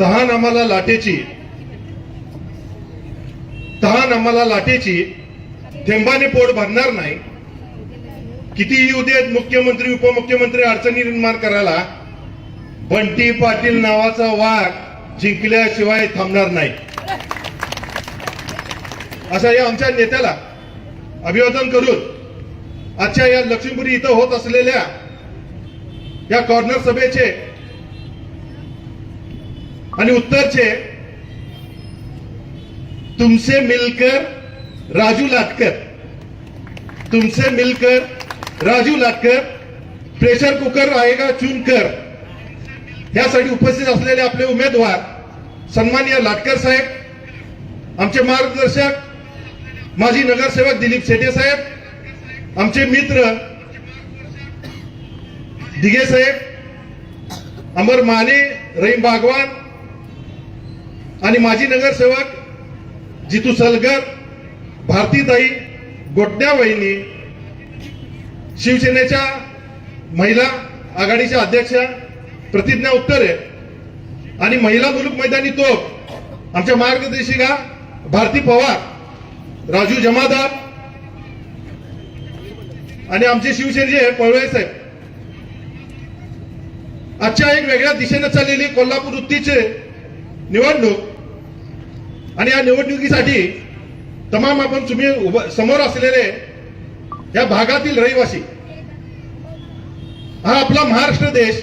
तहान आम्हाला लाटेची तहान आम्हाला लाटेची थेंबाने पोट भरणार नाही. किती येऊ देत मुख्यमंत्री उपमुख्यमंत्री अडचणी निर्माण करायला बंटी पाटील नावाचा वाघ जिंकल्याशिवाय थांबणार नाही. असा या आमच्या नेत्याला अभिवादन करून आजच्या या लक्ष्मीपुरी इथं होत असलेल्या या कॉर्नर सभेचे आणि उत्तरचे तुमसे मिलकर राजू लाटकर. तुमसे मिलकर राजू लाटकर प्रेशर कुकर आएगा चुनकर. यासाठी उपस्थित असलेले आपले उमेदवार सन्मान्य लाटकर साहेब आमचे मार्गदर्शक माजी नगरसेवक दिलीप शेटे साहेब आमचे मित्र दिघे साहेब अमर माने रहीम बागवान आणि माजी नगरसेवक जितू सलगर भारतीताई गोटण्या वहिनी शिवसेनेच्या महिला आघाडीच्या अध्यक्षा प्रतिज्ञा उत्तरे आणि महिला मुलुक मैदानी तोप आमच्या मार्गदर्शिका भारती पवार राजू जमादार आणि आमचे शिवसेनेचे पळवे साहेब. आजच्या एक वेगळ्या दिशेने चाललेली कोल्हापूर वृत्तीचे निवडणूक आणि या निवडणुकीसाठी तमाम आपण तुम्ही समोर असलेले या भागातील रहिवासी हा आपला महाराष्ट्र देश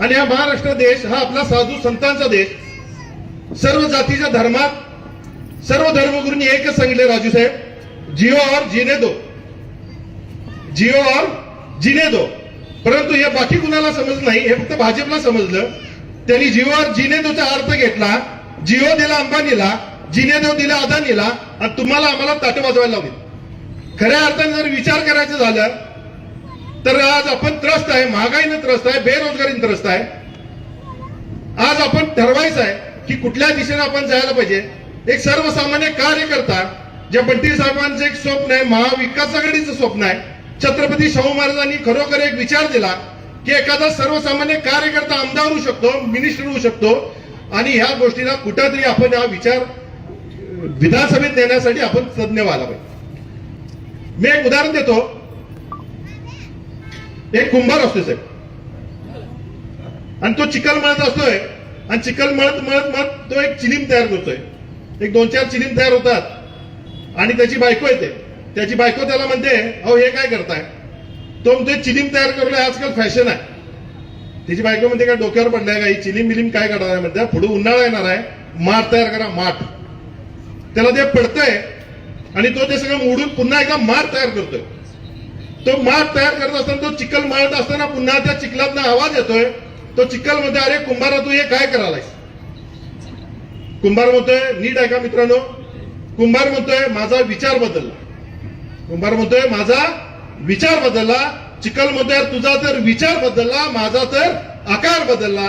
आणि हा महाराष्ट्र देश हा आपला साधू संतांचा देश. सर्व जातीच्या धर्मात सर्व धर्मगुरूंनी एकच सांगितले राजू साहेब जिओ और जिने दो. जिओ और जिने दो. परंतु हे बाकी कुणाला समज नाही हे फक्त भाजपला समजलं. त्यांनी जिओ और जिने दोचा अर्थ घेतला. जिओ दिला अंबानीला जिने देव दिला अदानीला आणि तुम्हाला आम्हाला ताटे वाजवायला लावली. खऱ्या अर्थाने जर विचार करायचं झालं तर आज आपण त्रस्त आहे महागाईनं त्रस्त आहे बेरोजगारीनं त्रस्त आहे. आज आपण ठरवायचं आहे की कुठल्या दिशेने आपण जायला पाहिजे. एक सर्वसामान्य कार्यकर्ता जे बंटी साहेबांचं एक स्वप्न आहे महाविकास आघाडीचं स्वप्न आहे. छत्रपती शाहू महाराजांनी खरोखर एक विचार दिला की एखादा सर्वसामान्य कार्यकर्ता आमदार होऊ शकतो मिनिस्टर होऊ शकतो आणि ह्या गोष्टीला कुठंतरी आपण हा विचार विधानसभेत नेण्यासाठी आपण तज्ञ व्हायला पाहिजे. मी एक उदाहरण देतो. एक कुंभार असतो साहेब. आणि तो चिखल मळत असतोय. आणि चिखल मळत मळत मळत तो एक चिलीम तयार करतोय. एक दोन चार चिलीम तयार होतात. आणि त्याची बायको येते. त्याची बायको त्याला म्हणते अहो हे काय करताय? तो म्हणतोय चिलीम तयार करूया आजकाल फॅशन आहे. त्याची बायको म्हणते काय डोक्यावर पडलाय का? ही चिलीम बिलीम काय करणार आहे? म्हणते पुढे उन्हाळा येणार आहे. माठ तयार करा माठ. त्याला ते पडतंय आणि तो ते सगळं मोडून पुन्हा एकदा माठ तयार करतोय. तो माठ तयार करत असताना तो चिखल माळत असताना पुन्हा त्या चिखलातनं आवाज येतोय. तो चिखल म्हणतोय अरे कुंभारा तू हे काय करायलायस? कुंभार म्हणतोय नीट आहे का मित्रांनो. कुंभार म्हणतोय माझा विचार बदलला. कुंभार म्हणतोय माझा विचार बदलला. चिखलमध्ये तुझा तर विचार बदलला माझा तर आकार बदलला.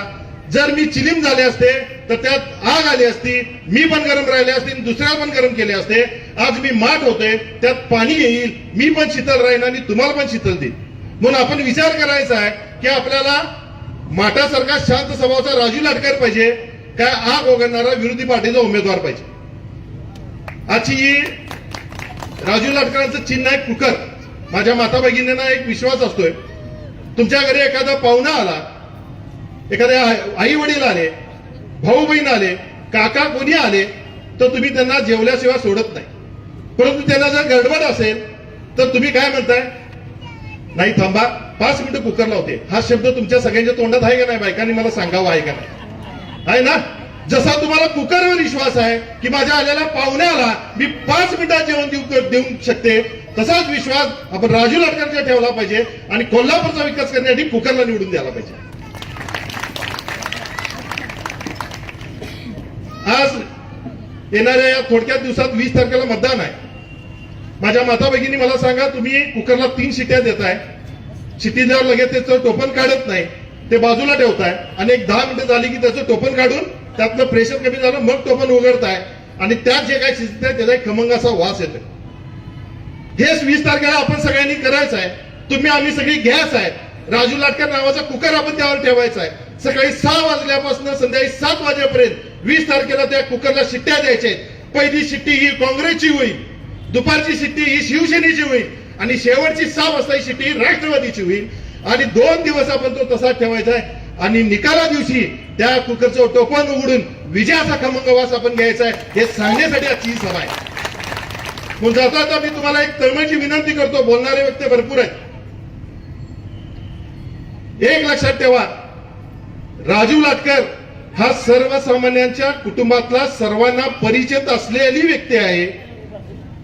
जर मी चिलीम झाले असते तर त्यात आग आली असती मी पण गरम राहिले असते दुसऱ्या पण गरम केले असते. आज मी माठ होते त्यात पाणी येईल मी पण शीतल राहीन आणि तुम्हाला पण शीतल देईल म्हणून आपण विचार करायचा आहे की आपल्याला माठासारखा शांत स्वभावाचा राजू लाटकर पाहिजे काय आग ओघडणारा विरोधी पार्टीचा उमेदवार पाहिजे? आजची राजू लाटकरांचं चिन्ह आहे कुकर. माझ्या माता भगिनींना एक विश्वास असतोय. तुमच्या घरी एखादा पाहुणा आला एखाद्या आई वडील आले भाऊ बहीण आले काका कोणी आले तर तुम्ही त्यांना जेवल्याशिवाय सोडत नाही. परंतु त्यांना जर गडबड असेल तर तुम्ही काय म्हणताय? नाही थांबा पाच मिनिटं कुकर लावते हा शब्द तुमच्या सगळ्यांच्या तोंडात आहे का नाही बायकांनी मला सांगावा आहे का नाही? आहे ना? जसा तुम्हाला कुकरवर विश्वास आहे की माझ्या आलेल्या पाहुण्याला मी पाच मिनिटात जेवण देऊ देऊ शकते तसाच विश्वास आपण राजू लाटकरच्या ठेवला पाहिजे आणि कोल्हापूरचा विकास करण्यासाठी कुकरला निवडून द्यायला पाहिजे. आज येणाऱ्या या थोडक्यात दिवसात वीस तारखेला मतदान आहे. माझ्या माता भगिनी मला सांगा तुम्ही कुकरला तीन शिट्या देताय. शिट्टील्यावर लगेच त्याचं टोपण काढत नाही. ते बाजूला ठेवताय. आणि एक दहा मिनिटं झाली की त्याचं टोपण काढून त्यातलं प्रेशर कमी झालं मग टोपण उघडताय. आणि त्यात जे काही आहे त्याचा एक खमंग असा वास येतोय. हेच वीस तारखेला आपण सगळ्यांनी करायचं आहे. तुम्ही आम्ही सगळी घ्यायच आहे. राजू लाटकर नावाचा कुकर आपण त्यावर ठेवायचा आहे. सकाळी सहा वाजल्यापासून संध्याकाळी सात वाजेपर्यंत वीस तारखेला त्या कुकरला शिट्ट्या द्यायच्या आहेत. पहिली शिट्टी ही काँग्रेसची होईल. दुपारची शिट्टी ही शिवसेनेची होईल. आणि शेवटची सहा वाजता ही शिट्टी ही राष्ट्रवादीची होईल. आणि दोन दिवस आपण तो तसाच ठेवायचा आहे. आणि निकाला दिवशी त्या कुकरचं टोपण उघडून विजयाचा खमंगवास आपण घ्यायचा आहे. हे सांगण्यासाठी आजची सभा आहे. म्हणून जाता आता मी तुम्हाला एक तळमळची विनंती करतो. बोलणारे व्यक्ती भरपूर आहेत. एक लक्षात ठेवा. राजू लाटकर हा सर्वसामान्यांच्या कुटुंबातला सर्वांना परिचित असलेली व्यक्ती आहे.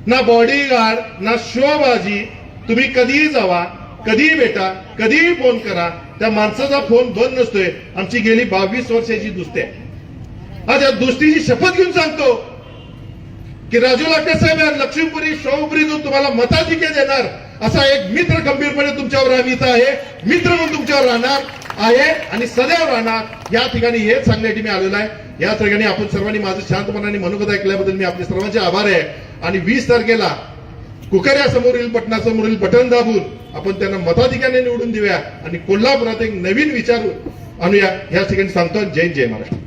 ना बॉडीगार्ड ना शोबाजी. तुम्ही कधीही जावा कधीही भेटा कधीही फोन करा. त्या माणसाचा फोन बंद नसतोय. आमची गेली बावीस वर्षाची दुसती आहे. आज या दुसतीची शपथ घेऊन सांगतो. की राजू लाटे साहेब या लक्ष्मीपुरी शाहूपुरीतून तुम्हाला मताधिके देणार असा एक मित्र गंभीरपणे तुमच्यावर आम्ही आहे मित्र म्हणून तुमच्यावर राहणार आहे आणि सदैव राहणार. या ठिकाणी हेच सांगण्यासाठी मी आलेलो आहे. या ठिकाणी आपण सर्वांनी माझं शांतपणाने मनोगत ऐकल्याबद्दल मी आपले सर्वांचे आभार आहे. आणि वीस तारखेला कुकऱ्या समोरील बटनासमोरील बटन दाबून आपण त्यांना मताधिकाने निवडून देऊया आणि कोल्हापुरात एक नवीन विचार आणूया. या ठिकाणी सांगतो. जय जय महाराष्ट्र.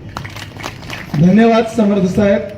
धन्यवाद समर्थ साहेब.